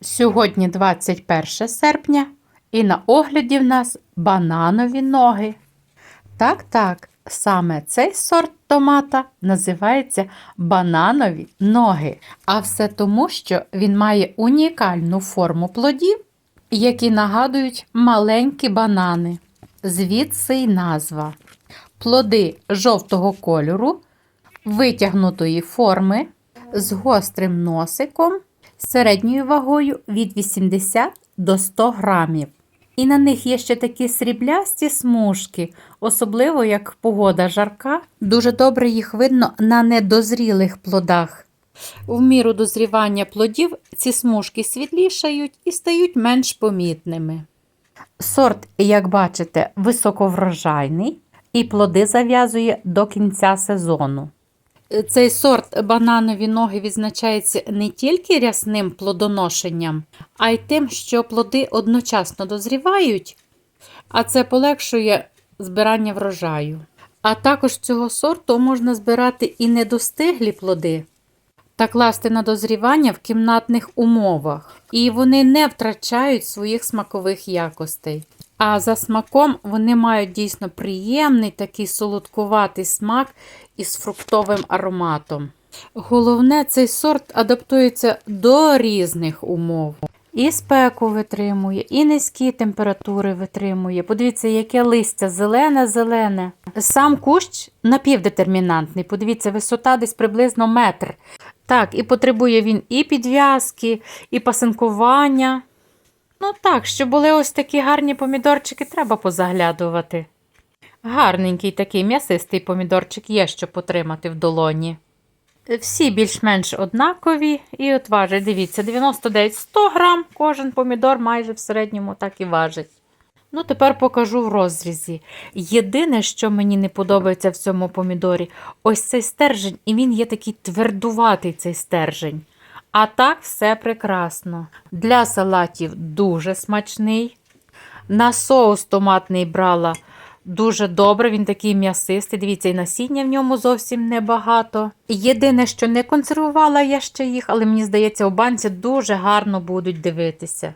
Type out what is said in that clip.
Сьогодні 21 серпня, і на огляді в нас бананові ноги. Так, так, саме цей сорт томата називається бананові ноги. А все тому, що він має унікальну форму плодів, які нагадують маленькі банани. Звідси й назва. Плоди жовтого кольору, витягнутої форми, з гострим носиком, середньою вагою від 80 до 100 грамів. І на них є ще такі сріблясті смужки, особливо як погода жарка. Дуже добре їх видно на недозрілих плодах. В міру дозрівання плодів ці смужки світлішають і стають менш помітними. Сорт, як бачите, високоврожайний і плоди зав'язує до кінця сезону. Цей сорт бананові ноги відзначається не тільки рясним плодоношенням, а й тим, що плоди одночасно дозрівають, а це полегшує збирання врожаю. А також цього сорту можна збирати і недостиглі плоди та класти на дозрівання в кімнатних умовах, і вони не втрачають своїх смакових якостей. А за смаком вони мають дійсно приємний такий солодкуватий смак із фруктовим ароматом. Головне, цей сорт адаптується до різних умов. І спеку витримує, і низькі температури витримує. Подивіться, яке листя зелене-зелене. Сам кущ напівдетермінантний. Подивіться, висота десь приблизно метр. Так, і потребує він і підв'язки, і пасинкування. Ну так, щоб були ось такі гарні помідорчики, треба позаглядувати. Гарненький такий м'ясистий помідорчик є, що потримати в долоні. Всі більш-менш однакові і от важить, дивіться, 99-100 грам кожен помідор майже в середньому так і важить. Ну, тепер покажу в розрізі. Єдине, що мені не подобається в цьому помідорі, ось цей стержень, і він є такий твердуватий цей стержень. А так все прекрасно. Для салатів дуже смачний. На соус томатний брала дуже добре, він такий м'ясистий. Дивіться, і насіння в ньому зовсім небагато. Єдине, що не консервувала я ще їх, але мені здається, у банці дуже гарно будуть дивитися.